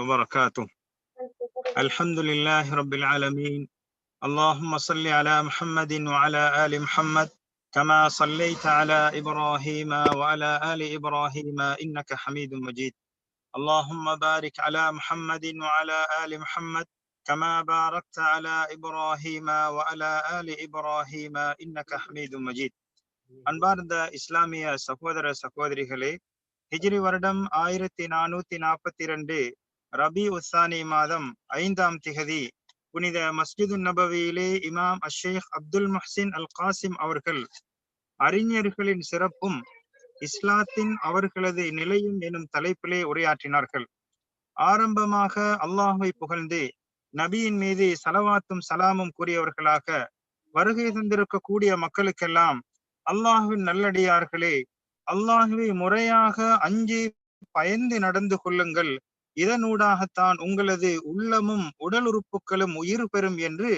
وبركاته الحمد لله رب العالمين اللهم صل على محمد وعلى آل محمد كما صليت على إبراهيم وعلى آل إبراهيم إنك حميد مجيد اللهم بارك على محمد وعلى آل محمد كما باركت على إبراهيم وعلى آل إبراهيم إنك حميد مجيد அன்பார்ந்த இஸ்லாமிய சகோதர சகோதரிகளே ஹிஜ்ரி வருடம் ஆயிரத்தி நானூத்தி நாற்பத்தி இரண்டு ரபி உசானி மாதம் ஐந்தாம் திகதி. புனித மஸ்ஜிது நபவியிலே இமாம் அஷேக் அப்துல் மஹ்சின் அல் காசிம் அவர்கள் அறிஞர்களின் சிறப்பும் இஸ்லாத்தின் அவர்களது நிலையும் எனும் தலைப்பிலே உரையாற்றினார்கள். ஆரம்பமாக அல்லாஹுவை புகழ்ந்து நபியின் மீது சலவாத்தும் சலாமும் கூறியவர்களாக வருகை தந்திருக்கக்கூடிய மக்களுக்கெல்லாம் அல்லாஹுவின் நல்லடியார்களே அல்லாஹுவை முறையாக அஞ்சி பயந்து நடந்து கொள்ளுங்கள். இதனூடாகத்தான் உங்களது உள்ளமும் உடல் உறுப்புகளும் உயிர் பெறும் என்று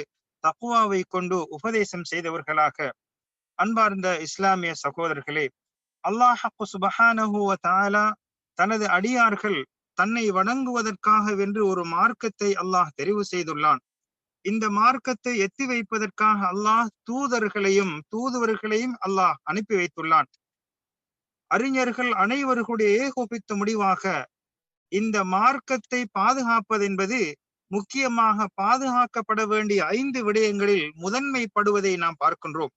தக்குவாவை கொண்டு உபதேசம் செய்தவர்களாக. அன்பார்ந்த இஸ்லாமிய சகோதரர்களே அல்லாஹு சுபஹானஹுவ தாலா தனது அடியார்கள் தன்னை வணங்குவதற்காக வென்று ஒரு மார்க்கத்தை அல்லாஹ் தெரிவு செய்துள்ளான். இந்த மார்க்கத்தை எத்தி வைப்பதற்காக அல்லாஹ் தூதர்களையும் தூதுவர்களையும் அல்லாஹ் அனுப்பி வைத்துள்ளான். அறிஞர்கள் அனைவர்களுடைய ஏகோபித்த முடிவாக இந்த மார்க்கத்தை பாதுகாப்பது என்பது முக்கியமாக பாதுகாக்கப்பட வேண்டிய ஐந்து விடயங்களில் முதன்மைப்படுவதை நாம் பார்க்கின்றோம்.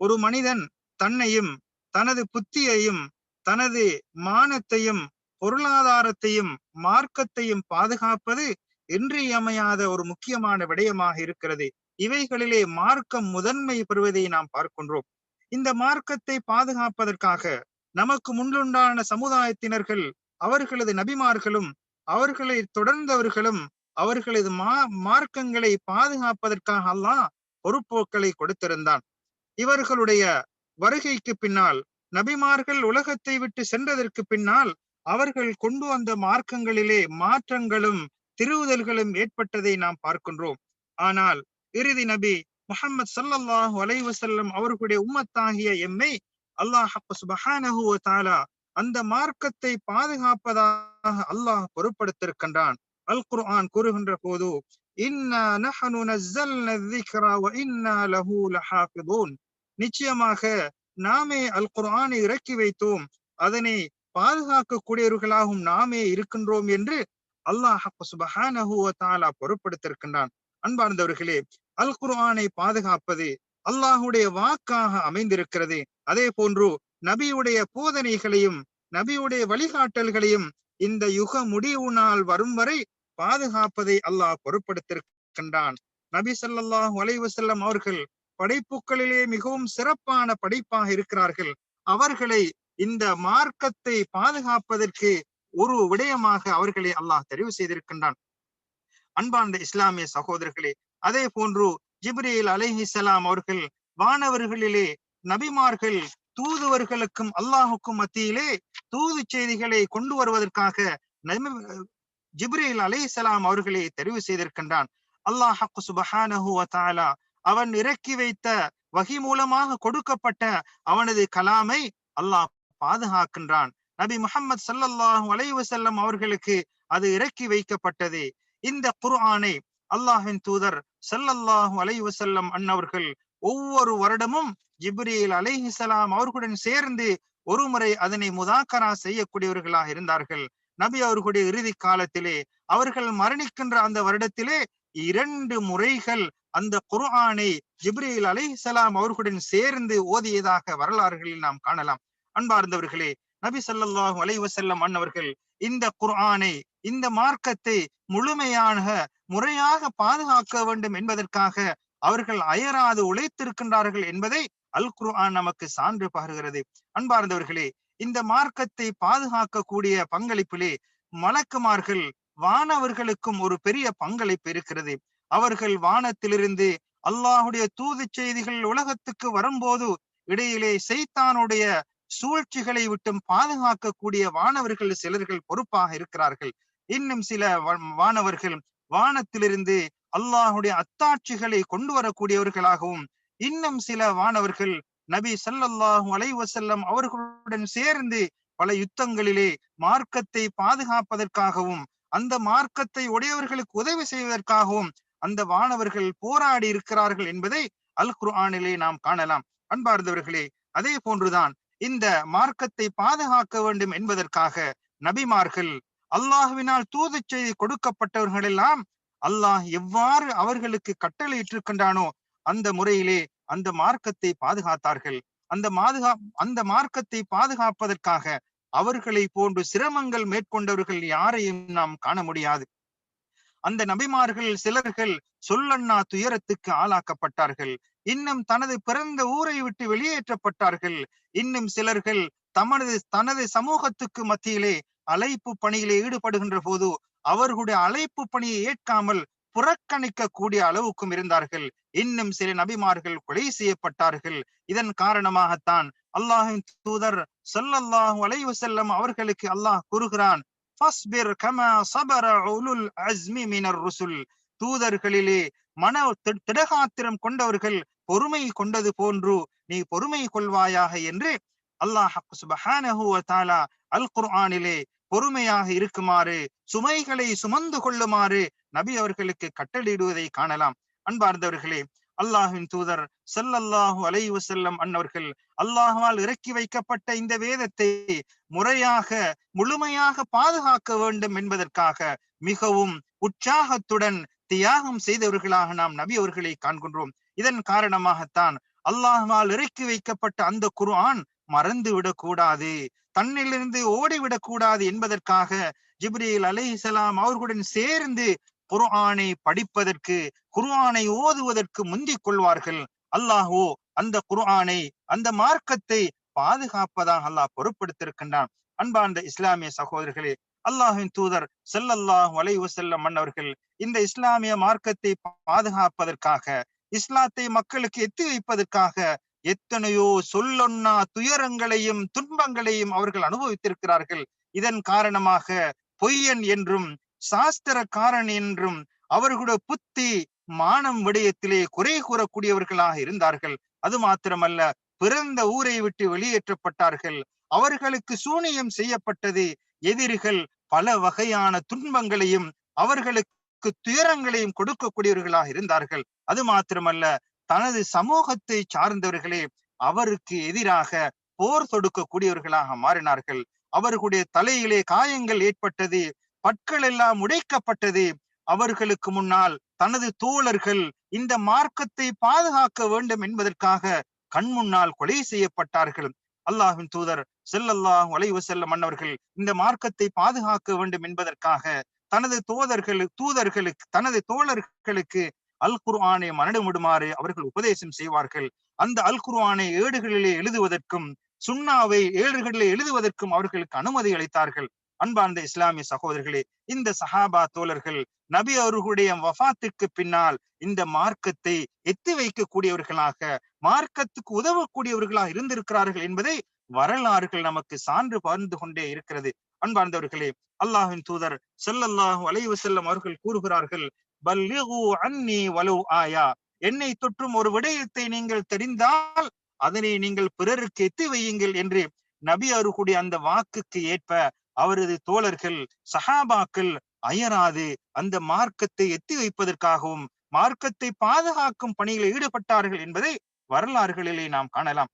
ஒரு மனிதன் தன்னையும் தனது புத்தியையும் தனது மானத்தையும் பொருளாதாரத்தையும் மார்க்கத்தையும் பாதுகாப்பது இன்றியமையாத ஒரு முக்கியமான விடயமாக இருக்கிறது. இவைகளிலே மார்க்கம் முதன்மை பெறுவதை நாம் பார்க்கின்றோம். இந்த மார்க்கத்தை பாதுகாப்பதற்காக நமக்கு முன்னுண்டான சமுதாயத்தினர்கள் அவர்களது நபிமார்களும் அவர்களை தொடர்ந்தவர்களும் அவர்களது மா மார்க்கங்களை பாதுகாப்பதற்காக அல்லாஹ் பொறுப்போக்களை கொடுத்திருந்தான். இவர்களுடைய வருகைக்கு பின்னால் நபிமார்கள் உலகத்தை விட்டு சென்றதற்கு பின்னால் அவர்கள் கொண்டு வந்த மார்க்கங்களிலே மாற்றங்களும் திருவுதல்களும் ஏற்பட்டதை நாம் பார்க்கின்றோம். ஆனால் இறுதி நபி முகமது சல்லாஹூ அலைவசல்லம் அவர்களுடைய உம்மத்தாகிய எம்மை அல்லாஹ் சுபஹானஹு தாலா அந்த மார்க்கத்தை பாதுகாப்பதாக அல்லாஹ் பொருட்படுத்திருக்கின்றான். அல் குர்ஆன் கூறுகின்ற போது நிச்சயமாக நாமே அல் குர்ஆனை இறக்கி வைத்தோம். அதனை பாதுகாக்கக்கூடியவர்களாகவும் நாமே இருக்கின்றோம் என்று அல்லாஹ் சுபஹானஹு தாலா அன்பார்ந்தவர்களே அல் குர்ஆனை பாதுகாப்பது அல்லாஹுடைய வாக்காக அமைந்திருக்கிறது. அதே போன்று நபியுடைய போதனைகளையும் நபியுடைய வழிகாட்டல்களையும் இந்த யுக முடிவு நாள் வரும் வரை பாதுகாப்பதை அல்லாஹ் பொருட்படுத்திருக்கின்றான். நபி சல்லாஹூ அலைவசல்லம் அவர்கள் படைப்புகளிலே மிகவும் சிறப்பான படைப்பாக இருக்கிறார்கள். அவர்களை இந்த மார்க்கத்தை பாதுகாப்பதற்கு ஒரு விடயமாக அவர்களை அல்லாஹ் தெரிவு செய்திருக்கின்றான். அன்பார்ந்த இஸ்லாமிய சகோதரர்களே அதே போன்று ஜிப்ரேல் அலைஹிசலாம் அவர்கள் வானவர்களிலே நபிமார்கள் தூதுவர்களுக்கும் அல்லாஹுக்கும் மத்தியிலே தூது செய்திகளை கொண்டு வருவதற்காக ஜிப்ரேல் அலைஹிசலாம் அவர்களை தெரிவு செய்திருக்கின்றான். அல்லாஹ் சுபஹானஹு தாலா அவன் இறக்கி வைத்த வகி மூலமாக கொடுக்கப்பட்ட அவனது கலாமை அல்லாஹ் பாதுகாக்கின்றான். நபி முகமது சல்லாஹூ அலைவசல்லம் அவர்களுக்கு அது இறக்கி வைக்கப்பட்டது. இந்த குர்ஆனை அல்லாஹின் தூதர் சல்லல்லாஹு அலைவசல்லம் அன்னவர்கள் ஒவ்வொரு வருடமும் ஜிப்ரீல் அலைஹிசலாம் அவர்களுடன் சேர்ந்து ஒரு முறை அதனை முதாக்கரா செய்யக்கூடியவர்களாக இருந்தார்கள். நபி அவர்களுடைய இறுதி காலத்திலே அவர்கள் மரணிக்கின்ற அந்த வருடத்திலே இரண்டு முறைகள் அந்த குர்ஆனை ஜிப்ரீல் அலைஹிசலாம் அவர்களுடன் சேர்ந்து ஓதியதாக வரலாறுகளில் நாம் காணலாம். அன்பார்ந்தவர்களே நபி சல்லாஹூ அலைவசல்லம் அன்னவர்கள் இந்த குர்ஆனை இந்த மார்க்கத்தை முழுமையாக முறையாக பாதுகாக்க வேண்டும் என்பதற்காக அவர்கள் அயராது உழைத்திருக்கின்றார்கள் என்பதை அல் குர்ஆன் நமக்கு சான்று பகர்கிறது. அன்பார்ந்தவர்களே இந்த மார்க்கத்தை பாதுகாக்கக்கூடிய பங்களிப்பிலே மலக்குமார்கள் வானவர்களுக்கும் ஒரு பெரிய பங்களிப்பு இருக்கிறது. அவர்கள் வானத்திலிருந்து அல்லாஹுடைய தூது செய்திகள் உலகத்துக்கு வரும்போது இடையிலே செய்தானுடைய சூழ்ச்சிகளை விட்டும் பாதுகாக்கக்கூடிய வானவர்கள் சிலர்கள் பொறுப்பாக இருக்கிறார்கள். இன்னும் சில வானவர்கள் வானத்திலிருந்து அல்லாஹுடைய அத்தாட்சிகளை கொண்டு வரக்கூடியவர்களாகவும் இன்னும் சில வானவர்கள் நபி சல்லல்லாஹு அலைவசல்லம் அவர்களுடன் சேர்ந்து பல யுத்தங்களிலே மார்க்கத்தை பாதுகாப்பதற்காகவும் அந்த மார்க்கத்தை உடையவர்களுக்கு உதவி செய்வதற்காகவும் அந்த வானவர்கள் போராடி இருக்கிறார்கள் என்பதை அல் குர்ஆனிலே நாம் காணலாம். அன்பார்ந்தவர்களே அதே போன்றுதான் இந்த மார்க்கத்தை பாதுகாக்க வேண்டும் என்பதற்காக நபிமார்கள் அல்லாஹுவினால் தூது செய்தி கொடுக்கப்பட்டவர்கள் எல்லாம் அல்லாஹ் எவ்வாறு அவர்களுக்கு கட்டளையிட்டிருக்கின்றானோ அந்த முறையிலே அந்த மார்க்கத்தை பாதுகாத்தார்கள். அந்த மாதுகா அந்த மார்க்கத்தை பாதுகாப்பதற்காக அவர்களை போன்று சிரமங்கள் மேற்கொண்டவர்கள் யாரையும் நாம் காண முடியாது. அந்த நபிமார்கள் சிலர்கள் சொல்லண்ணா துயரத்துக்கு ஆளாக்கப்பட்டார்கள். இன்னும் தனது பிறந்த ஊரை விட்டு வெளியேற்றப்பட்டார்கள். இன்னும் சிலர்கள் தமது தனது சமூகத்துக்கு மத்தியிலே அழைப்பு பணியிலே ஈடுபடுகின்ற போது அவர்களுடைய அழைப்பு பணியை ஏற்காமல் புறக்கணிக்க கூடிய அளவுக்கும் இருந்தார்கள். இன்னும் சில நபிமார்கள் கொலை செய்யப்பட்டார்கள். இதன் காரணமாகத்தான் அல்லாஹின் தூதர் சொல்லல்லாஹு அலைவு செல்லம் அவர்களுக்கு அல்லாஹ் கூறுகிறான் ருசுல். தூதர்களிலே மன திடகாத்திரம் கொண்டவர்கள் பொறுமை கொண்டது போன்று நீ பொறுமை கொள்வாயாக என்று அல்லாஹ் சுபஹானஹு வ அல் குர்ஆனிலே பொறுமையாக இருக்குமாறு சுமைகளை சுமந்து கொள்ளுமாறு நபி அவர்களுக்கு கட்டளையிடுவதை காணலாம். அன்பார்ந்தவர்களே அல்லாஹின் தூதர் செல்லல்லாஹு அலைவு செல்லம் அன்னவர்கள் அல்லாஹ்வால் இறக்கி வைக்கப்பட்ட இந்த வேதத்தை முறையாக முழுமையாக பாதுகாக்க வேண்டும் என்பதற்காக மிகவும் உற்சாகத்துடன் தியாகம் செய்தவர்களாக நாம் நபி அவர்களை காண்கின்றோம். இதன் காரணமாகத்தான் அல்லாஹ்வால் இறக்கி வைக்கப்பட்ட அந்த குர்ஆன் மறந்து விடக்கூடாது தன்னிலிருந்து ஓடிவிடக் கூடாது என்பதற்காக ஜிப்ரீல் அலிஹலாம் அவர்களுடன் சேர்ந்து குர்ஆனை படிப்பதற்கு குர்ஆனை ஓதுவதற்கு முந்திக் கொள்வார்கள். அல்லாஹோ அந்த குர்ஆனை அந்த மார்க்கத்தை பாதுகாப்பதாக அல்லாஹ் பொறுப்படுத்திருக்கின்றான் அன்பார்ந்த இஸ்லாமிய சகோதரர்களே அல்லாஹின் தூதர் செல்லல்லாஹ் அலைஹி வஸல்லம் மன்னவர்கள் இந்த இஸ்லாமிய மார்க்கத்தை பாதுகாப்பதற்காக இஸ்லாத்தை மக்களுக்கு எத்தி வைப்பதற்காக எத்தனையோ சொல்லொன்னா துயரங்களையும் துன்பங்களையும் அவர்கள் அனுபவித்திருக்கிறார்கள். இதன் காரணமாக பொய்யன் என்றும் சாஸ்திரக்காரன் என்றும் அவர்களுடைய புத்தி மானம் விடயத்திலே குறை கூறக்கூடியவர்களாக இருந்தார்கள். அது மாத்திரமல்ல பிறந்த ஊரை விட்டு வெளியேற்றப்பட்டார்கள். அவர்களுக்கு சூனியம் செய்யப்பட்டது. எதிரிகள் பல வகையான துன்பங்களையும் அவர்களுக்கு துயரங்களையும் கொடுக்கக்கூடியவர்களாக இருந்தார்கள். அது மாத்திரமல்ல தனது சமூகத்தை சார்ந்தவர்களே அவருக்கு எதிராக போர் தொடுக்கக்கூடியவர்களாக மாறினார்கள். அவர்களுடைய தலையிலே காயங்கள் ஏற்பட்டது பற்கள் எல்லாம் உடைக்கப்பட்டது. அவர்களுக்கு முன்னால் தனது தோழர்கள் இந்த மார்க்கத்தை பாதுகாக்க வேண்டும் என்பதற்காக கண் முன்னால் கொலை செய்யப்பட்டார்கள். அல்லாஹின் தூதர் செல்லல்லாஹ் அலைஹி செல்ல மன்னவர்கள் இந்த மார்க்கத்தை பாதுகாக்க வேண்டும் என்பதற்காக தனது தோதர்களுக்கு தூதர்களுக்கு தனது தோழர்களுக்கு அல் குர்ஆனை மனடமிடுமாறு அவர்கள் உபதேசம் செய்வார்கள். அந்த அல் குர்ஆனை ஏடுகளிலே எழுதுவதற்கும் சுண்ணாவை ஏடுகளிலே எழுதுவதற்கும் அவர்களுக்கு அனுமதி அளித்தார்கள். அன்பார்ந்த இஸ்லாமிய சகோதரர்களே இந்த சஹாபா தோழர்கள் நபி அவர்களுடைய வஃபாத்திற்கு பின்னால் இந்த மார்க்கத்தை எத்தி வைக்கக்கூடியவர்களாக மார்க்கத்துக்கு உதவக்கூடியவர்களாக இருந்திருக்கிறார்கள் என்பதை வரலாறுகள் நமக்கு சான்று பகிர்ந்து கொண்டே இருக்கிறது. அன்பார்ந்தவர்களே அல்லாஹின் தூதர் செல்லல்லாஹு அலைவசல்லம் அவர்கள் கூறுகிறார்கள் பல்லிகு அன்னி வலு ஆயா. என்னை தொற்றும் ஒரு விடயத்தை நீங்கள் தெரிந்தால் அதனை நீங்கள் பிறருக்கு எத்தி வையுங்கள் என்று நபி அவர்களுடைய அந்த வாக்குக்கு ஏற்ப அவரது தோழர்கள் சஹாபாக்கள் அயராது அந்த மார்க்கத்தை எத்தி வைப்பதற்காகவும் மார்க்கத்தை பாதுகாக்கும் பணியில் ஈடுபட்டார்கள் என்பதை வரலாறுகளிலே நாம் காணலாம்.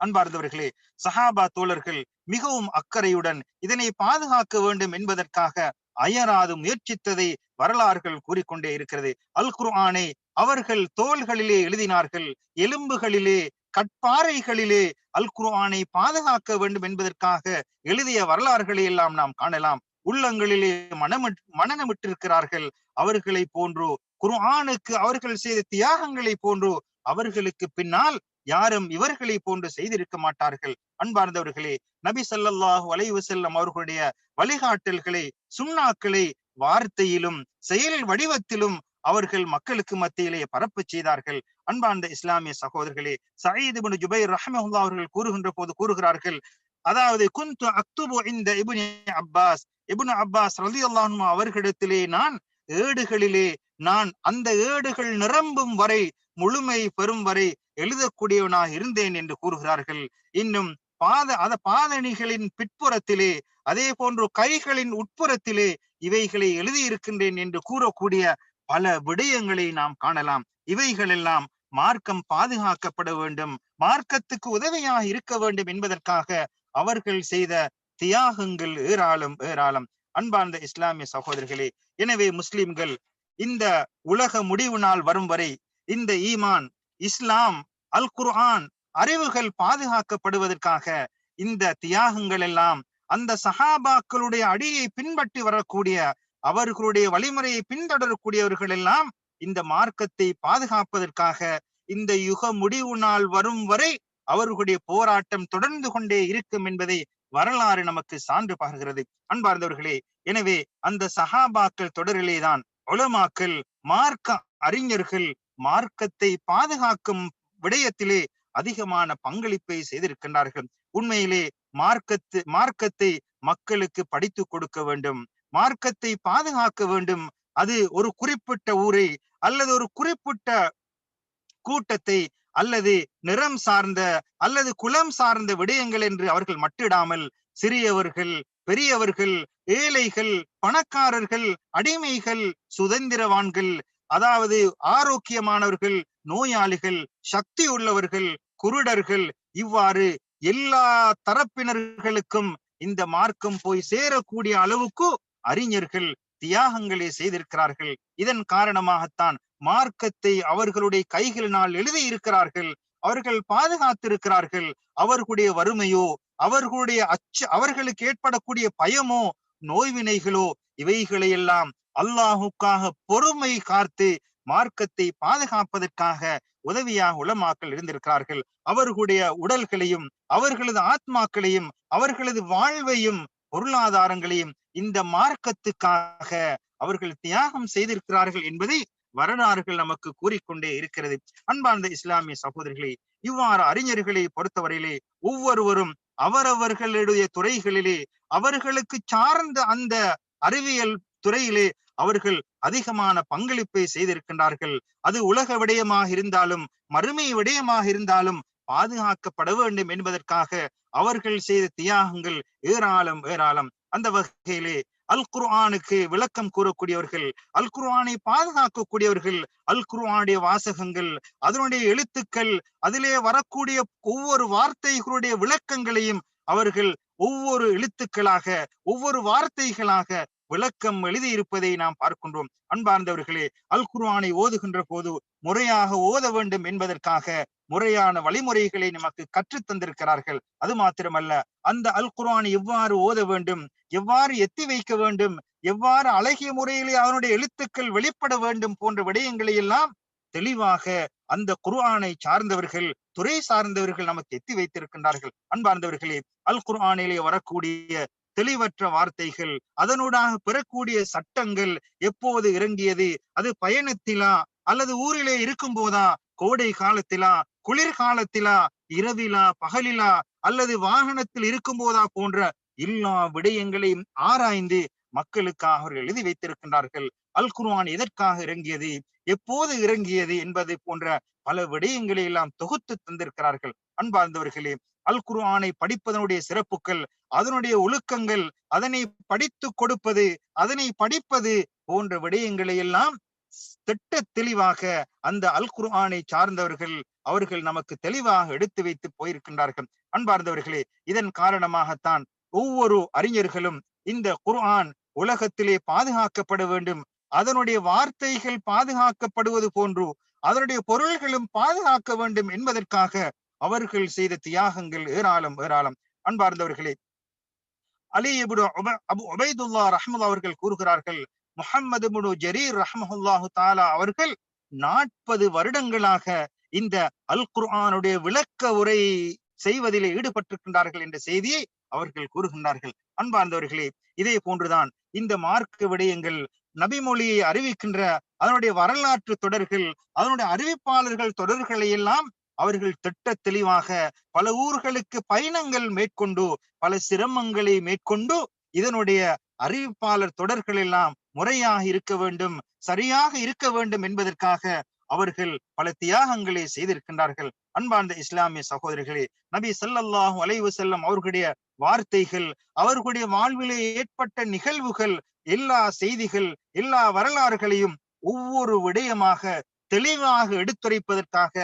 அன்பார்ந்தவர்களே சஹாபா தோழர்கள் மிகவும் அக்கறையுடன் இதனை பாதுகாக்க வேண்டும் என்பதற்காக அயராது முயற்சித்ததை வரலாறுகள் கூறிக்கொண்டே இருக்கிறது. அல் குர்ஆனை அவர்கள் தோள்களிலே எழுதினார்கள் எலும்புகளிலே கட்பாறைகளிலே அல் குர்ஆனை பாதுகாக்க வேண்டும் என்பதற்காக எழுதிய வரலாறுகளை எல்லாம் நாம் காணலாம். உள்ளங்களிலே மனமிட் மனநமிட்டிருக்கிறார்கள். அவர்களை போன்றோ குர்ஆனுக்கு அவர்கள் செய்த தியாகங்களை போன்றோ அவர்களுக்கு பின்னால் யாரும் இவர்களை போன்று செய்திருக்க மாட்டார்கள். அன்பார்ந்தவர்களே நபி சல்லாஹு வலைவு செல்லம் அவர்களுடைய வழிகாட்டல்களை சுண்ணாக்களை வார்த்தையிலும் செயல் வடிவத்திலும் அவர்கள் மக்களுக்கு மத்தியிலே பரப்பு செய்தார்கள். அன்பார்ந்த இஸ்லாமிய சகோதரர்களே சயீத் இப்னு ஜுபைர் ரஹமஹுல்லா அவர்கள் கூறுகின்ற போது கூறுகிறார்கள் அதாவது குந்து அக்துபு இந்த இபுனி அப்பாஸ். இபுன் அப்பாஸ் ரலி அல்லாஹ் அவர்களிடத்திலே நான் ஏடுகளிலே நான் அந்த ஏடுகள் நிரம்பும் வரை முழுமை பெறும் வரை எழுதக்கூடியவனாக இருந்தேன் என்று கூறுகிறார்கள். இன்னும் பாத அத பாதணிகளின் பிற்புறத்திலே அதே போன்று கைகளின் உட்புறத்திலே இவைகளை எழுதியிருக்கின்றேன் என்று கூறக்கூடிய பல விடயங்களை நாம் காணலாம். இவைகளெல்லாம் மார்க்கம் பாதுகாக்கப்பட வேண்டும் மார்க்கத்துக்கு உதவியாக இருக்க வேண்டும் என்பதற்காக அவர்கள் செய்த தியாகங்கள் ஏராளம் ஏராளம். அன்பார்ந்த இஸ்லாமிய சகோதரிகளே எனவே முஸ்லிம்கள் இந்த உலக முடிவு நாள் வரும் வரை இந்த ஈமான் இஸ்லாம் அல் குர்ஆன் அறிவுகள் பாதுகாக்கப்படுவதற்காக இந்த தியாகங்கள் எல்லாம் அந்த சஹாபாக்களுடைய அடியை பின்பற்றி வரக்கூடிய அவர்களுடைய வழிமுறையை பின்தொடரக்கூடியவர்கள் எல்லாம் இந்த மார்க்கத்தை பாதுகாப்பதற்காக இந்த யுக முடிவு நாள் வரும் வரை அவர்களுடைய போராட்டம் தொடர்ந்து கொண்டே இருக்கும் என்பதை வரலாறு நமக்கு சான்று பகர்கிறது. அன்பார்ந்தவர்களே எனவே அந்த சஹாபாக்கள் தொடரிலேதான் உலமாக்கள் மார்க்க அறிஞர்கள் மார்க்கத்தை பாதுகாக்கும் விடயத்திலே அதிகமான பங்களிப்பை செய்திருக்கின்றார்கள். உண்மையிலே மார்க்கத்து மார்க்கத்தை மக்களுக்கு படித்து கொடுக்க வேண்டும். மார்க்கத்தை பாதுகாக்க வேண்டும். அது ஒரு குறிப்பிட்ட ஊரை அல்லது ஒரு குறிப்பிட்ட கூட்டத்தை அல்லது நிறம் சார்ந்த அல்லது குலம் சார்ந்த விடயங்கள் என்று அவர்கள் மட்டிடாமல் சிறியவர்கள் பெரியவர்கள் ஏழைகள் பணக்காரர்கள் அடிமைகள் சுதந்திரவான்கள் அதாவது ஆரோக்கியமானவர்கள் நோயாளிகள் சக்தி உள்ளவர்கள் குருடர்கள் இவ்வாறு எல்லா தரப்பினர்களுக்கும் இந்த மார்க்கம் போய் சேரக்கூடிய அளவுக்கு அறிஞர்கள் தியாகங்களை செய்திருக்கிறார்கள். இதன் காரணமாகத்தான் மார்க்கத்தை அவர்களுடைய கைகளினால் எழுதி இருக்கிறார்கள் அவர்கள் பாதுகாத்திருக்கிறார்கள். அவர்களுடைய வறுமையோ அவர்களுடைய அச்ச அவர்களுக்கு ஏற்படக்கூடிய பயமோ நோய்வினைகளோ இவைகளை எல்லாம் அல்லாஹுக்காக பொறுமை காத்து மார்க்கத்தை பாதுகாப்பதற்காக உதவியாக உளமாக்கல் இருந்திருக்கிறார்கள் அவர்களுடைய உடல்களையும் அவர்களது ஆத்மாக்களையும் அவர்களது வாழ்வையும் பொருளாதாரங்களையும் இந்த மார்க்கத்துக்காக அவர்கள் தியாகம் செய்திருக்கிறார்கள் என்பதை வரலாறுகள் நமக்கு கூறிக்கொண்டே இருக்கிறது. அன்பார்ந்த இஸ்லாமிய சகோதரிகளே இவ்வாறு அறிஞர்களை பொறுத்தவரையிலே ஒவ்வொருவரும் அவரவர்களுடைய துறைகளிலே அவர்களுக்கு சார்ந்த அந்த அறிவியல் துறையிலே அவர்கள் அதிகமான பங்களிப்பை செய்திருக்கின்றார்கள். அது உலக விடயமாக இருந்தாலும் மறுமை விடயமாக இருந்தாலும் பாதுகாக்கப்பட வேண்டும் என்பதற்காக அவர்கள் செய்த தியாகங்கள் ஏராளம் ஏராளம். அந்த வகையிலே அல் குர்ஆனுக்கு விளக்கம் கூறக்கூடியவர்கள் அல் குர்ஆனை பாதுகாக்கக்கூடியவர்கள் அல் குர்ஆனுடைய வாசகங்கள் அதனுடைய எழுத்துக்கள் அதிலே வரக்கூடிய ஒவ்வொரு வார்த்தைகளுடைய விளக்கங்களையும் அவர்கள் ஒவ்வொரு எழுத்துக்களாக ஒவ்வொரு வார்த்தைகளாக விளக்கம் எழுதியிருப்பதை நாம் பார்க்கின்றோம். அன்பார்ந்தவர்களே அல் குர்வானை ஓதுகின்ற போது முறையாக ஓத வேண்டும் என்பதற்காக முறையான வழிமுறைகளை நமக்கு கற்றுத் தந்திருக்கிறார்கள். அது மாத்திரமல்ல அந்த அல் குர்ஆனை எவ்வாறு ஓத வேண்டும் எவ்வாறு எத்தி வைக்க வேண்டும் எவ்வாறு அழகிய முறையிலே அவனுடைய எழுத்துக்கள் வெளிப்பட வேண்டும் போன்ற விடயங்களை எல்லாம் தெளிவாக அந்த குர்ஆனை சார்ந்தவர்கள் துறை சார்ந்தவர்கள் நமக்கு எத்தி வைத்திருக்கின்றார்கள். அன்பார்ந்தவர்களே அல் குர்ஆனிலே வரக்கூடிய தெளிவற்ற வார்த்தைகள் அதனூடாக பெறக்கூடிய சட்டங்கள் எப்போது இறங்கியது? அது பயணத்திலா அல்லது ஊரிலே இருக்கும் போதா கோடை காலத்திலா? குளிர்காலத்திலா இரவிலா? பகலிலா? அல்லது வாகனத்தில் இருக்கும் போதா போன்ற எல்லா விடயங்களையும் ஆராய்ந்து மக்களுக்காக அவர்கள் எழுதி வைத்திருக்கின்றார்கள். அல் குர்ஆன் எதற்காக இறங்கியது? எப்போது இறங்கியது? என்பது போன்ற பல விடயங்களை எல்லாம் தொகுத்து தந்திருக்கிறார்கள். அன்பார்ந்தவர்களே அல் குர்ஆனை படிப்பதனுடைய சிறப்புகள் அதனுடைய ஒழுக்கங்கள் அதனை படித்து கொடுப்பது அதனை படிப்பது போன்ற விடயங்களை எல்லாம் திட்ட தெளிவாக அந்த அல் குர்ஆனை சார்ந்தவர்கள் அவர்கள் நமக்கு தெளிவாக எடுத்து வைத்து போயிருக்கின்றார்கள். அன்பார்ந்தவர்களே இதன் காரணமாகத்தான் ஒவ்வொரு அறிஞர்களும் இந்த குர்ஆன் உலகத்திலே பாதுகாக்கப்பட வேண்டும். அதனுடைய வார்த்தைகள் பாதுகாக்கப்படுவது போன்று அதனுடைய பொருள்களும் பாதுகாக்க வேண்டும் என்பதற்காக அவர்கள் செய்த தியாகங்கள் ஏராளம் ஏராளம். அன்பார்ந்தவர்களே அலி இபுடு அபு உபைதுல்லா ரஹ்மத் அவர்கள் கூறுகிறார்கள் முஹம்மது இப்னு ஜரீர் ரஹமஹுல்லாஹு தாலா அவர்கள் நாற்பது வருடங்களாக இந்த அல் குர்ஆனுடைய விளக்க உரை செய்வதிலே ஈடுபட்டிருக்கின்றார்கள் என்ற செய்தியை அவர்கள் கூறுகின்றார்கள். அன்பார்ந்தவர்களே இதே போன்றுதான் இந்த மார்க்க விடயங்கள் நபிமொழியை அறிவிக்கின்ற அதனுடைய வரலாற்று தொடர்கள் அதனுடைய அறிவிப்பாளர்கள் தொடர்களை எல்லாம் அவர்கள் திட்ட தெளிவாக பல ஊர்களுக்கு பயணங்கள் மேற்கொண்டு பல சிரமங்களை மேற்கொண்டு இதனுடைய அறிவிப்பாளர் தொடர்கள் எல்லாம் முறையாக இருக்க வேண்டும் சரியாக இருக்க வேண்டும் என்பதற்காக அவர்கள் பல தியாகங்களை செய்திருக்கின்றார்கள். அன்பார்ந்த இஸ்லாமிய சகோதரிகளே நபி ஸல்லல்லாஹு அலைவு செல்லம் அவர்களுடைய வார்த்தைகள் அவர்களுடைய வாழ்விலே ஏற்பட்ட நிகழ்வுகள் எல்லா செய்திகள் எல்லா வரலாறுகளையும் ஒவ்வொரு விடயமாக தெளிவாக எடுத்துரைப்பதற்காக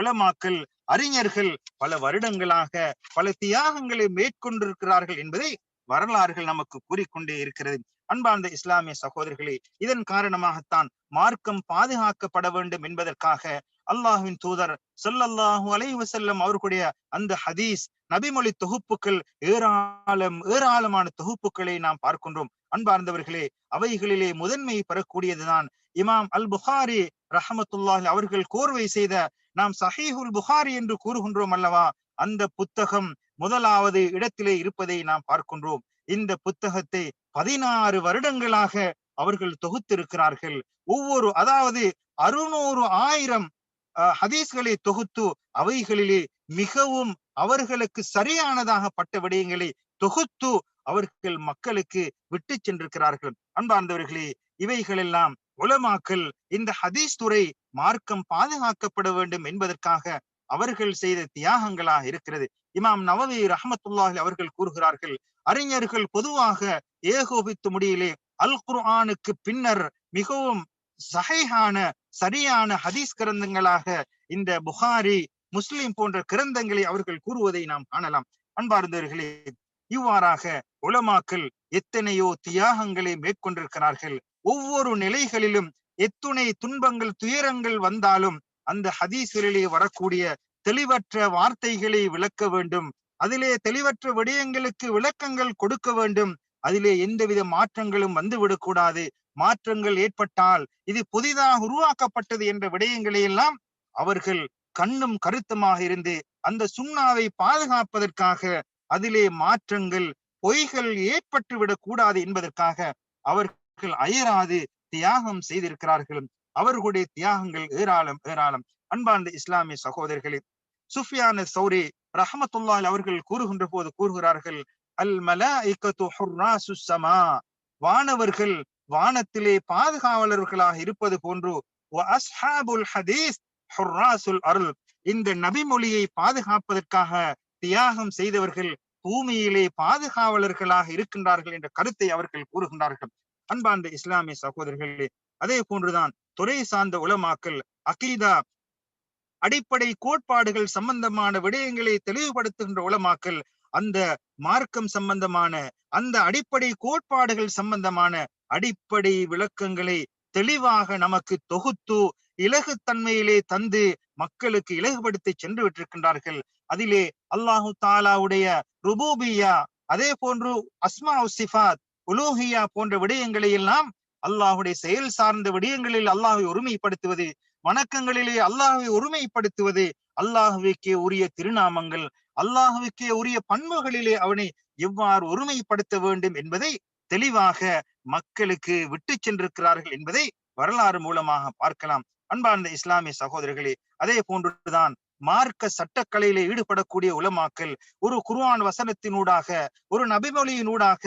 உலமாக்கள் அறிஞர்கள் பல வருடங்களாக பல தியாகங்களை மேற்கொண்டிருக்கிறார்கள் என்பதை வரலாறுகள் நமக்கு கூறிக்கொண்டே இருக்கிறது. அன்பார்ந்த இஸ்லாமிய சகோதரர்களே இதன் காரணமாகத்தான் மார்க்கம் பாதுகாக்கப்பட வேண்டும் என்பதற்காக அல்லாஹ்வின் தூதர் ஸல்லல்லாஹு அலைஹி வஸல்லம் அவர்களுடைய அந்த ஹதீஸ் நபிமொழி தொகுப்புகள் ஏராளம் ஏராளமான தொகுப்புகளை நாம் பார்க்கின்றோம். அன்பார்ந்தவர்களே அவைகளிலே முதன்மை பெறக்கூடியதுதான் இமாம் அல் புகாரி ரஹமத்துல்லாஹி அவர்கள் கோர்வை செய்த நாம் சஹீஹுல் புகாரி என்று கூறுகின்றோம் அல்லவா? அந்த புத்தகம் முதலாவது இடத்திலே இருப்பதை நாம் பார்க்கின்றோம். இந்த புத்தகத்தை பதினாறு வருடங்களாக அவர்கள் தொகுத்திருக்கிறார்கள். ஒவ்வொரு அதாவது அறுநூறு ஆயிரம் அஹ், ஹதீஸ்களை தொகுத்து அவைகளிலே மிகவும் அவர்களுக்கு சரியானதாக பட்ட விடயங்களை தொகுத்து அவர்கள் மக்களுக்கு விட்டு சென்றிருக்கிறார்கள். அன்பார்ந்தவர்களே இவைகளெல்லாம் உலமாக்கல் இந்த ஹதீஸ் துறை மார்க்கம் பாதுகாக்கப்பட வேண்டும் என்பதற்காக அவர்கள் செய்த தியாகங்களாக இருக்கிறது. இமாம் நவவி ரஹமத்துல்லாஹி அவர்கள் கூறுகிறார்கள் அறிஞர்கள் பொதுவாக ஏகோபித்து முடியிலே அல் குர்ஆனுக்கு பின்னர் மிகவும் சஹைஹான சரியான ஹதீஸ் கிரந்தங்களாக இந்த புகாரி முஸ்லிம் போன்ற கிரந்தங்களை அவர்கள் கூறுவதை நாம் காணலாம். அன்பார்ந்தவர்களே இவ்வாறாக உலமாக்கள் எத்தனையோ தியாகங்களை மேற்கொண்டிருக்கிறார்கள். ஒவ்வொரு நிலைகளிலும் எத்துணை துன்பங்கள் துயரங்கள் வந்தாலும் அந்த ஹதீசுகளிலே வரக்கூடிய தெளிவற்ற வார்த்தைகளை விளக்க வேண்டும். அதிலே தெளிவற்ற விடயங்களுக்கு விளக்கங்கள் கொடுக்க வேண்டும். அதிலே எந்தவித மாற்றங்களும் வந்துவிடக்கூடாது மாற்றங்கள் ஏற்பட்டால் இது புதிதாக உருவாக்கப்பட்டது என்ற விடயங்களை எல்லாம் அவர்கள் கண்ணும் கருத்துமாக இருந்து அந்த சுண்ணாவை பாதுகாப்பதற்காக அதிலே மாற்றங்கள் பொய்கள் ஏற்பட்டு விடக்கூடாது என்பதற்காக அவர்கள் அயராது தியாகம் செய்திருக்கிறார்கள். அவர்களுடைய தியாகங்கள் ஏராளம் ஏராளம். அன்பார்ந்த இஸ்லாமிய சகோதரர்களே சுஃபியான சௌரி ரஹமத்துல்லால் அவர்கள் கூறுகின்ற போது கூறுகிறார்கள் அல் மலாஇகத்து ஹுர்ராசு வானவர்கள் வானத்திலே பாதுகாவலர்களாக இருப்பது போன்று ஹதீஸ் அருள். இந்த நபிமொழியை பாதுகாப்பதற்காக தியாகம் செய்தவர்கள் பூமியிலே பாதுகாவலர்களாக இருக்கின்றார்கள் என்ற கருத்தை அவர்கள் கூறுகின்றார்கள். அன்பார்ந்த இஸ்லாமிய சகோதரர்களே அதே போன்றுதான் துறை சார்ந்த உலமாக்கல் அகீதா அடிப்படை கோட்பாடுகள் சம்பந்தமான விடயங்களை தெளிவுபடுத்துகின்ற உலமாக்கல் அந்த மார்க்கம் சம்பந்தமான அந்த அடிப்படை கோட்பாடுகள் சம்பந்தமான அடிப்படை விளக்கங்களை தெளிவாக நமக்கு தொகுத்து இலகுத்தன்மையிலே தந்து மக்களுக்கு இலகுபடுத்தி சென்று விட்டிருக்கின்றார்கள். அதிலே அல்லாஹு தாலாவுடைய ருபூபியா அதே போன்று அஸ்மா சிஃபாத் உலூஹியா போன்ற விடயங்களை எல்லாம் அல்லாஹுடைய செயல் சார்ந்த விடயங்களில் அல்லாஹை ஒருமைப்படுத்துவது வணக்கங்களிலே அல்லாஹை ஒருமைப்படுத்துவது அல்லாஹுவிற்கே உரிய திருநாமங்கள் அல்லாஹுவிற்கே உரிய பண்புகளிலே அவனை எவ்வாறு ஒருமைப்படுத்த வேண்டும் என்பதை தெளிவாக மக்களுக்கு விட்டு சென்றிருக்கிறார்கள் என்பதை வரலாறு மூலமாக பார்க்கலாம். அன்பார்ந்த இஸ்லாமிய சகோதரர்களே அதே போன்றுதான் மார்க்க சட்டக்கலையிலே ஈடுபடக்கூடிய உலமாக்கல் ஒரு குர்ஆன் வசனத்தினூடாக ஒரு நபிமொழியினூடாக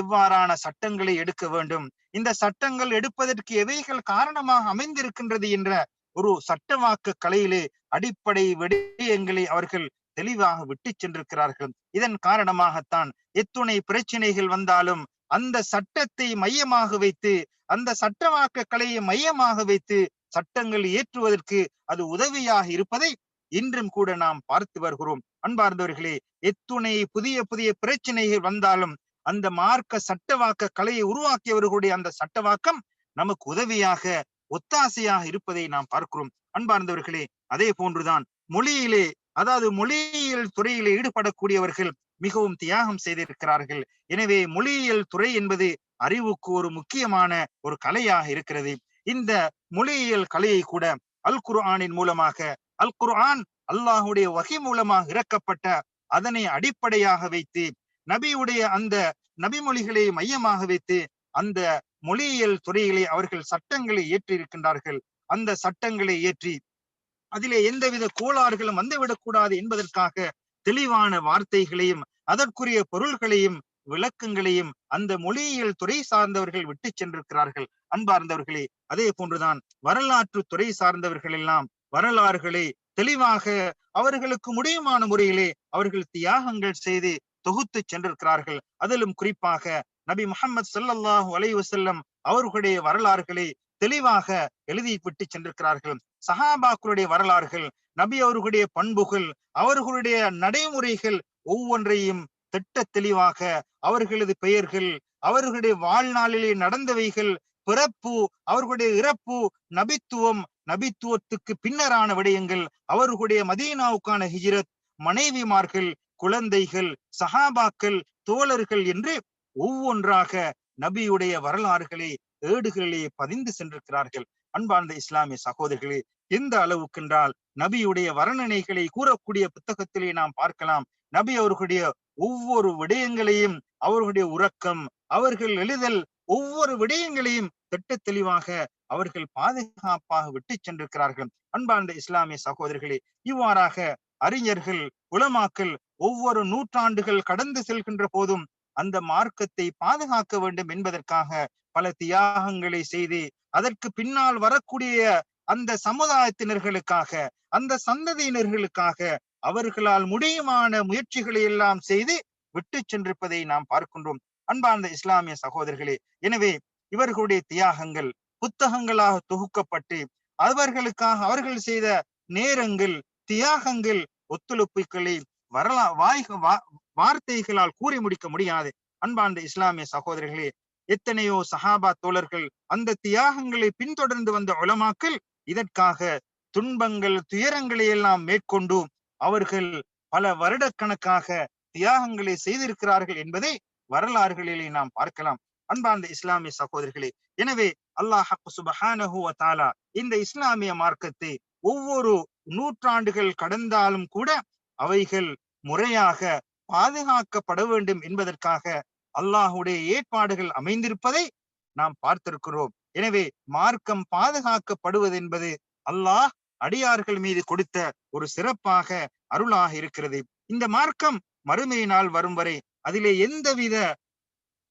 எவ்வாறான சட்டங்களை எடுக்க வேண்டும். இந்த சட்டங்கள் எடுப்பதற்கு எவைகள் காரணமாக அமைந்திருக்கின்றது என்ற ஒரு சட்டவாக்கு கலையிலே அடிப்படை விடயங்களை அவர்கள் தெளிவாக விட்டு சென்றிருக்கிறார்கள். இதன் காரணமாகத்தான் எத்துணை பிரச்சனைகள் வந்தாலும் அந்த சட்டத்தை மையமாக வைத்து அந்த சட்டவாக்க கலையை மையமாக வைத்து சட்டங்கள் ஏற்றுவதற்கு அது உதவியாக இருப்பதை இன்றும் கூட நாம் பார்த்து வருகிறோம். அன்பார்ந்தவர்களே எத்துணை புதிய புதிய பிரச்சனைகள் வந்தாலும் அந்த மார்க்க சட்டவாக்க கலையை உருவாக்கியவர்களுடைய அந்த சட்டவாக்கம் நமக்கு உதவியாக ஒத்தாசையாக இருப்பதை நாம் பார்க்கிறோம். அன்பார்ந்தவர்களே அதே போன்றுதான் மொழியிலே அதாவது மொழியியல் துறையிலே ஈடுபடக்கூடியவர்கள் மிகவும் தியாகம் செய்திருக்கிறார்கள். எனவே மொழியியல் துறை என்பது அறிவுக்கு ஒரு முக்கியமான ஒரு கலையாக இருக்கிறது. இந்த மொழியியல் கலையை கூட அல் குர்ஆனின் மூலமாக அல் குர்ஆன் அல்லாஹுடைய வகை மூலமாக இறக்கப்பட்ட அதனை அடிப்படையாக வைத்து நபியுடைய அந்த நபிமொழிகளை மையமாக வைத்து அந்த மொழியியல் துறையிலே அவர்கள் சட்டங்களை ஏற்றி இருக்கின்றார்கள் அந்த சட்டங்களை ஏற்றி அதிலே எந்தவித கோளாறுகளும் வந்துவிடக்கூடாது என்பதற்காக தெளிவான வார்த்தைகளையும் அதற்குரிய பொருள்களையும் விளக்கங்களையும் அந்த மொழியியல் துறை சார்ந்தவர்கள் விட்டு சென்றிருக்கிறார்கள். அன்பார்ந்தவர்களே அதே போன்றுதான் வரலாற்று துறை சார்ந்தவர்கள் எல்லாம் வரலாறுகளை தெளிவாக அவர்களுக்கு முடியுமான முறையிலே அவர்கள் தியாகங்கள் செய்து தொகுத்து சென்றிருக்கிறார்கள். அதிலும் குறிப்பாக நபி முகமது சல்லல்லாஹு அலைஹி செல்லம் அவர்களுடைய வரலாறுகளை தெளிவாக எழுதி விட்டு சென்றிருக்கிறார்கள். சஹாபாக்களுடைய வரலாறுகள் நபி அவர்களுடைய பண்புகள் அவர்களுடைய நடைமுறைகள் ஒவ்வொன்றையும் திட்ட தெளிவாக அவர்களது பெயர்கள் அவர்களுடைய வாழ்நாளிலே நடந்தவைகள் பிறப்பு அவர்களுடைய இறப்பு நபித்துவம் நபித்துவத்துக்கு பின்னரான விடயங்கள் அவர்களுடைய மதீனாவுக்கான ஹிஜ்ரத் மனைவிமார்கள் குழந்தைகள் சஹாபாக்கள் தோழர்கள் என்று ஒவ்வொன்றாக நபியுடைய வரலாறுகளை ஏடுகளிலே பதிந்து சென்றிருக்கிறார்கள். அன்பார்ந்த இஸ்லாமிய சகோதரர்களே எந்த அளவுக்கென்றால் நபியுடைய வர்ணனைகளை கூறக்கூடிய புத்தகத்திலே நாம் பார்க்கலாம். நபி அவர்களுடைய ஒவ்வொரு விடயங்களையும் அவர்களுடைய உறக்கம் அவர்கள் எழுதல் ஒவ்வொரு விடயங்களையும் திட்ட தெளிவாக அவர்கள் பாதுகாப்பாக விட்டு சென்றிருக்கிறார்கள். அன்பார்ந்த இஸ்லாமிய சகோதரர்களே இவ்வாறாக அறிஞர்கள் உலமாக்கள் ஒவ்வொரு நூற்றாண்டுகள் கடந்து செல்கின்ற போதும் அந்த மார்க்கத்தை பாதுகாக்க வேண்டும் என்பதற்காக பல தியாகங்களை செய்து அதற்கு பின்னால் வரக்கூடிய அந்த சமுதாயத்தினர்களுக்காக அந்த சந்ததியினர்களுக்காக அவர்களால் முடியுமான முயற்சிகளை எல்லாம் செய்து விட்டு சென்றிருப்பதை நாம் பார்க்கின்றோம். அன்பார்ந்த இஸ்லாமிய சகோதரர்களே எனவே இவர்களுடைய தியாகங்கள் புத்தகங்களாக தொகுக்கப்பட்டு அவர்களுக்காக அவர்கள் செய்த நேரங்கள் தியாகங்கள் ஒத்துழைப்புகளை வரலா வாய் வார்த்தைகளால் கூறி முடிக்க முடியாது. அன்பார்ந்த இஸ்லாமிய சகோதரர்களே எத்தனையோ சஹாபா தோழர்கள் அந்த தியாகங்களை பின்தொடர்ந்து வந்த உலமாக்கள் இதற்காக துன்பங்கள் துயரங்களை எல்லாம் மேற்கொண்டு அவர்கள் பல வருடக்கணக்காக தியாகங்களை செய்திருக்கிறார்கள் என்பதை வரலாறுகளிலே நாம் பார்க்கலாம். அன்பார்ந்த இஸ்லாமிய சகோதரிகளே எனவே அல்லாஹ் சுபஹானஹு தாலா இந்த இஸ்லாமிய மார்க்கத்தை ஒவ்வொரு நூற்றாண்டுகள் கடந்தாலும் கூட அவைகள் முறையாக பாதுகாக்கப்பட வேண்டும் என்பதற்காக அல்லாஹுடைய ஏற்பாடுகள் அமைந்திருப்பதை நாம் பார்த்திருக்கிறோம். எனவே மார்க்கம் பாதுகாக்கப்படுவது என்பது அல்லாஹ் அடியார்கள் மீது கொடுத்த ஒரு சிறப்பாக அருளாக இருக்கிறது. இந்த மார்க்கம் மறுமை நாள் வரும் வரை அதிலே எந்தவித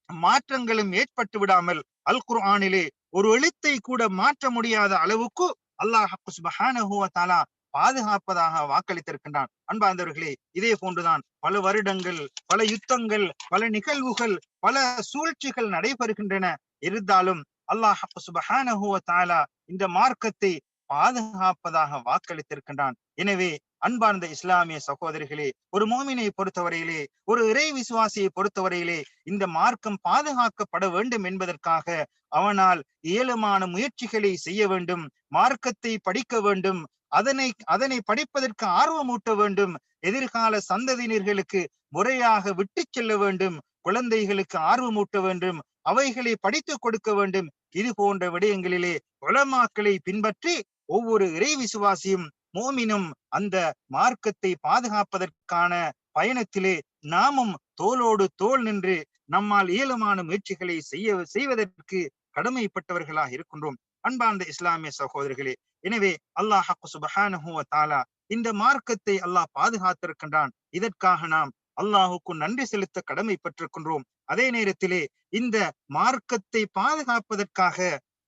மாற்றங்களும் ஏற்பட்டு விடாமல் அல் குர்ஆனிலே ஒரு எழுத்தை கூட மாற்ற முடியாத அளவுக்கு அல்லாஹ் பாதுகாப்பதாக வாக்களித்திருக்கின்றான். அன்பார்ந்தவர்களே இதே போன்றுதான் பல வருடங்கள் பல யுத்தங்கள் பல நிகழ்வுகள் பல சூழ்ச்சிகள் நடைபெறுகின்றன. இருந்தாலும் அல்லாஹ் சுபஹானஹுவ தாலா இந்த மார்க்கத்தை பாதுகாப்பதாக வாக்களித்திருக்கின்றான். எனவே அன்பார்ந்த இஸ்லாமிய சகோதரிகளே ஒரு மோமினை பொறுத்தவரையிலே ஒரு இறை விசுவாசியை பொறுத்தவரையிலே இந்த மார்க்கம் பாதுகாக்கப்பட வேண்டும் என்பதற்காக அவனால் இயலுமான முயற்சிகளை செய்ய வேண்டும் மார்க்கத்தை படிக்க வேண்டும் அதனை அதனை படிப்பதற்கு ஆர்வமூட்ட வேண்டும் எதிர்கால சந்ததியினர்களுக்கு முறையாக விட்டு செல்ல வேண்டும் குழந்தைகளுக்கு ஆர்வமூட்ட வேண்டும் அவைகளை படித்து கொடுக்க வேண்டும் இது போன்ற விடயங்களிலே உலமாக்களை பின்பற்றி ஒவ்வொரு இறை விசுவாசியும் மோமினும் அந்த மார்க்கத்தை பாதுகாப்பதற்கான பயணத்திலே நாமும் தோளோடு தோல் நின்று நம்மால் இயலுமான முயற்சிகளை செய்ய செய்வதற்கு கடமைப்பட்டவர்களாக இருக்கின்றோம். அன்பார்ந்த இஸ்லாமிய சகோதரர்களே எனவே அல்லாஹ் சுபஹானஹுவ தாலா இந்த மார்க்கத்தை அல்லாஹ் பாதுகாத்திருக்கின்றான். இதற்காக நாம் அல்லாஹுக்கு நன்றி செலுத்த கடமைப்பட்டிருக்கின்றோம். அதே நேரத்திலே இந்த மார்க்கத்தை பாதுகாப்பதற்காக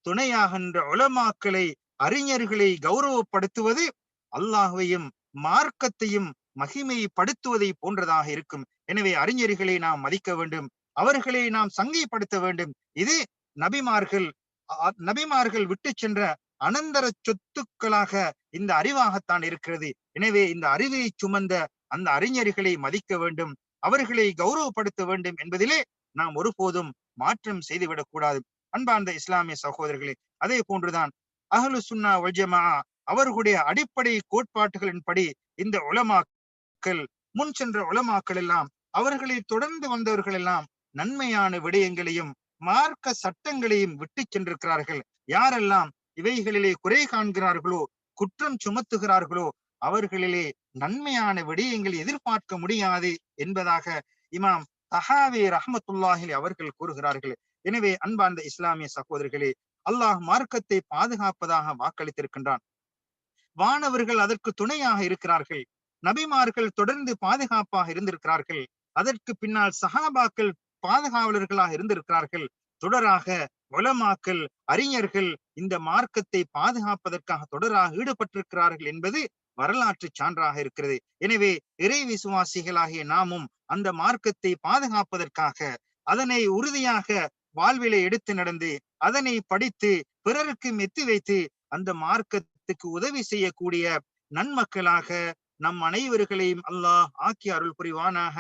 துணையாகின்ற உலமாக்களை அறிஞர்களை கௌரவப்படுத்துவது அல்லாஹுவையும் மார்க்கத்தையும் மகிமைப்படுத்துவதை போன்றதாக இருக்கும். எனவே அறிஞர்களை நாம் மதிக்க வேண்டும். அவர்களை நாம் சங்கைப்படுத்த வேண்டும். இது நபிமார்கள் நபிமார்கள் விட்டு சென்ற அனந்தர சொத்துக்களாக இந்த அறிவாகத்தான் இருக்கிறது. எனவே இந்த அறிவை சுமந்த அந்த அறிஞர்களை மதிக்க வேண்டும். அவர்களை கௌரவப்படுத்த வேண்டும் என்பதிலே நாம் ஒருபோதும் மாற்றம் செய்துவிடக் கூடாது. அன்பார்ந்த இஸ்லாமிய சகோதரர்களே அதே போன்றுதான் அகலு சுன்னா வஜமா அவர்களுடைய அடிப்படை கோட்பாட்டுகளின்படி இந்த உலமாக்கள் முன் சென்ற உலமாக்கள் எல்லாம் அவர்களை தொடர்ந்து வந்தவர்கள் எல்லாம் நன்மையான விடயங்களையும் மார்க்க சட்டங்களையும் விட்டு சென்றிருக்கிறார்கள். யாரெல்லாம் இவைகளிலே குறை காண்கிறார்களோ குற்றம் சுமத்துகிறார்களோ அவர்களிலே நன்மையான விடயங்களை எதிர்பார்க்க முடியாது என்பதாக இமாம் தஹாவே ரஹமத்துல்லாஹில் அவர்கள் கூறுகிறார்கள். எனவே அன்பார்ந்த இஸ்லாமிய சகோதரர்களே அல்லாஹ் மார்க்கத்தை பாதுகாப்பதாக வாக்களித்திருக்கின்றான். வானவர்கள் அதற்கு துணையாக இருக்கிறார்கள். நபிமார்கள் தொடர்ந்து பாதுகாப்பாக இருந்திருக்கிறார்கள். அதற்கு பின்னால் சஹாபாக்கள் பாதுகாவலர்களாக இருந்திருக்கிறார்கள். தொடராக உலமாக்கல் அறிஞர்கள் இந்த மார்க்கத்தை பாதுகாப்பதற்காக தொடராக ஈடுபட்டிருக்கிறார்கள் என்பது வரலாற்று சான்றாக இருக்கிறது. எனவே இறை விசுவாசிகளாகிய நாமும் அந்த மார்க்கத்தை பாதுகாப்பதற்காக அதனை உறுதியாக வாழ்விலை எடுத்து நடந்து அதனை படித்து பிறருக்கு மெத்தி வைத்து அந்த மார்க்க சமுதாயத்துக்கு உதவி செய்யக்கூடிய நன்மக்களாக நம் அனைவர்களையும் அல்லாஹ் ஆக்கி அருள் புரிவானாக